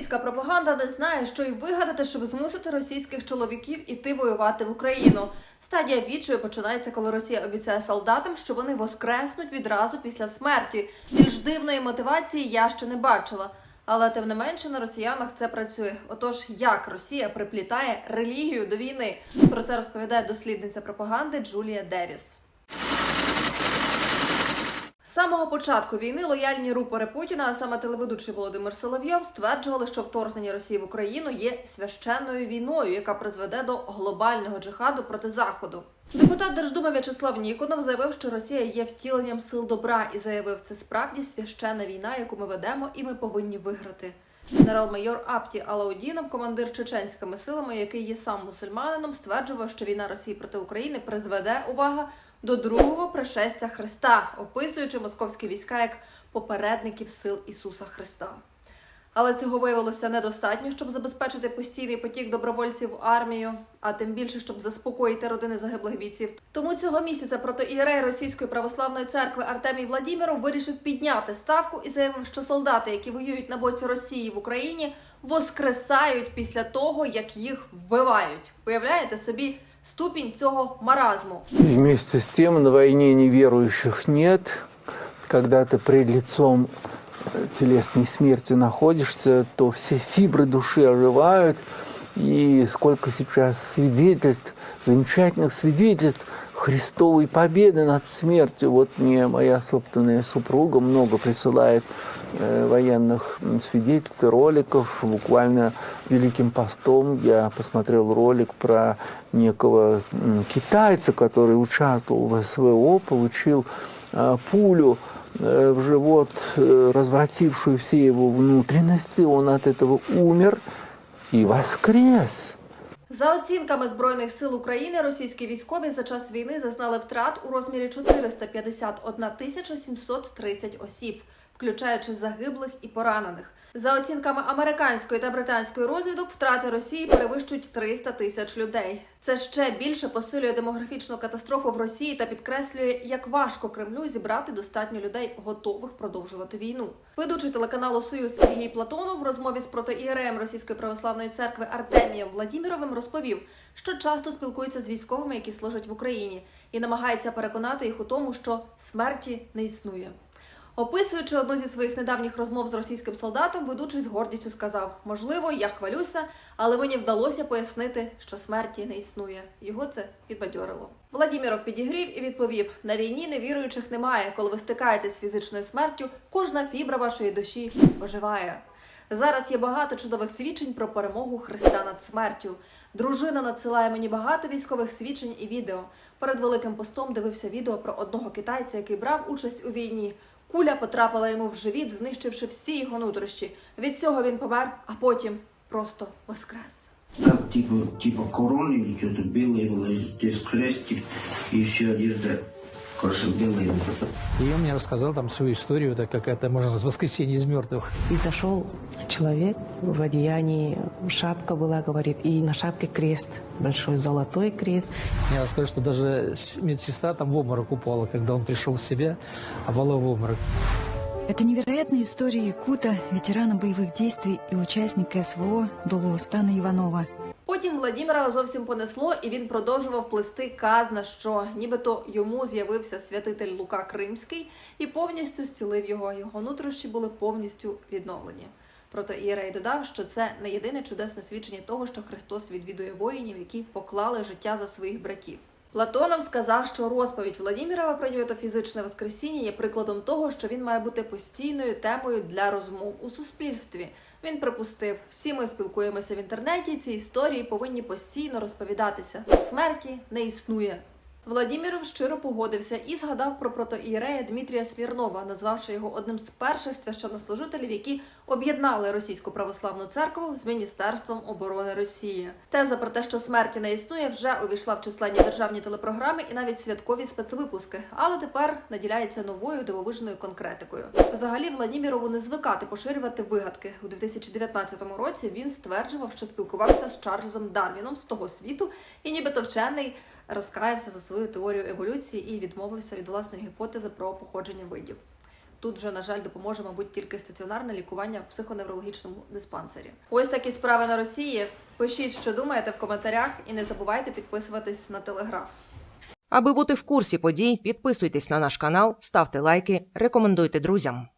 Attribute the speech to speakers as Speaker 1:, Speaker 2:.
Speaker 1: Російська пропаганда не знає, що й вигадати, щоб змусити російських чоловіків іти воювати в Україну. Стадія відчаю починається, коли Росія обіцяє солдатам, що вони воскреснуть відразу після смерті. Більш дивної мотивації я ще не бачила. Але тим не менше на росіянах це працює. Отож, як Росія приплітає релігію до війни? Про це розповідає дослідниця пропаганди Джулія Девіс. З самого початку війни лояльні рупори Путіна, а саме телеведучий Володимир Соловйов, стверджували, що вторгнення Росії в Україну є священною війною, яка призведе до глобального джихаду проти заходу. Депутат Держдуми В'ячеслав Ніконов заявив, що Росія є втіленням сил добра, і заявив, це справді священна війна, яку ми ведемо, і ми повинні виграти. Генерал-майор Апті Алаудінов, командир чеченськими силами, який є сам мусульманином, стверджував, що війна Росії проти України призведе увага до другого пришестя Христа, описуючи московські війська як попередників сил Ісуса Христа. Але цього виявилося недостатньо, щоб забезпечити постійний потік добровольців в армію, а тим більше, щоб заспокоїти родини загиблих бійців. Тому цього місяця протоієрей Російської православної церкви Артемій Владіміров вирішив підняти ставку і заявив, що солдати, які воюють на боці Росії в Україні, воскресають після того, як їх вбивають. Уявляєте собі ступінь цього маразму?
Speaker 2: И вместе с тем на войне неверующих нет. Когда ты пред лицом телесной смерти находишься, то все фибры души оживают. И сколько сейчас свидетельств, замечательных свидетельств Христовой победы над смертью. Вот мне моя собственная супруга много присылает э, военных свидетельств, роликов. Буквально Великим постом я посмотрел ролик про некого китайца, который участвовал в СВО, получил э, пулю в живот, э, развратившую все его внутренности. Он от этого умер и воскрес.
Speaker 1: За оцінками збройних сил України, російські військові за час війни зазнали втрат у розмірі 451 тисяча 730 осіб, включаючи загиблих і поранених. За оцінками американської та британської розвідок, втрати Росії перевищують 300 тисяч людей. Це ще більше посилює демографічну катастрофу в Росії та підкреслює, як важко Кремлю зібрати достатньо людей, готових продовжувати війну. Ведучий телеканалу Союз Сергій Платонов в розмові з протоієреєм Російської православної церкви Артемієм Владіміровим розповів, що часто спілкується з військовими, які служать в Україні, і намагається переконати їх у тому, що смерті не існує. Описуючи одну зі своїх недавніх розмов з російським солдатом, ведучий з гордістю сказав: можливо, я хвалюся, але мені вдалося пояснити, що смерті не існує. Його це підбадьорило. Владіміров підігрів і відповів: на війні невіруючих немає. Коли ви стикаєтесь з фізичною смертю, кожна фібра вашої душі оживає. Зараз є багато чудових свідчень про перемогу Христа над смертю. Дружина надсилає мені багато військових свідчень і відео. Перед великим постом дивився відео про одного китайця, який брав участь у війні. Куля потрапила йому в живіт, знищивши всі його нутрощі. Від цього він помер, а потім просто воскрес.
Speaker 3: Как типа, типа корона или что-то белое было, здесь крестик и все одежда, короче, белая.
Speaker 4: И он мне рассказал там свою историю, так как это можно с воскресенья из мертвых.
Speaker 5: И зашел человек в одеянии, шапка была, говорит, и на шапке крест, большой золотой крест.
Speaker 4: Мне рассказали, что даже с- медсестра там в обморок упала, когда он пришел в себя, а упала в обморок.
Speaker 6: Это невероятная история якута, ветерана боевых действий и участника СВО Долуостана Иванова.
Speaker 1: Потім Владіміра зовсім понесло, і він продовжував плести казна, що нібито йому з'явився святитель Лука Кримський і повністю зцілив його. Його нутрощі були повністю відновлені. Проте Ієрей додав, що це не єдине чудесне свідчення того, що Христос відвідує воїнів, які поклали життя за своїх братів. Платонов сказав, що розповідь Владімірова про нього фізичне воскресіння є прикладом того, що він має бути постійною темою для розмов у суспільстві. Він припустив, всі ми спілкуємося в інтернеті. Ці історії повинні постійно розповідатися. Смерті не існує. Владіміров щиро погодився і згадав про протоієрея Дмитрія Смірнова, назвавши його одним з перших священнослужителів, які об'єднали російську православну церкву з міністерством оборони Росії. Теза про те, що смерті не існує, вже увійшла в численні державні телепрограми і навіть святкові спецвипуски, але тепер наділяється новою дивовижною конкретикою. Взагалі, Владімірову не звикати поширювати вигадки у 2019 році. Він стверджував, що спілкувався з Чарльзом Дарвіном з того світу, і нібито вчений розкаявся за свою теорію еволюції і відмовився від власної гіпотези про походження видів. Тут вже, на жаль, допоможе, мабуть, тільки стаціонарне лікування в психоневрологічному диспансері. Ось такі справи на Росії. Пишіть, що думаєте в коментарях, і не забувайте підписуватись на телеграф.
Speaker 7: Аби бути в курсі подій, підписуйтесь на наш канал, ставте лайки, рекомендуйте друзям.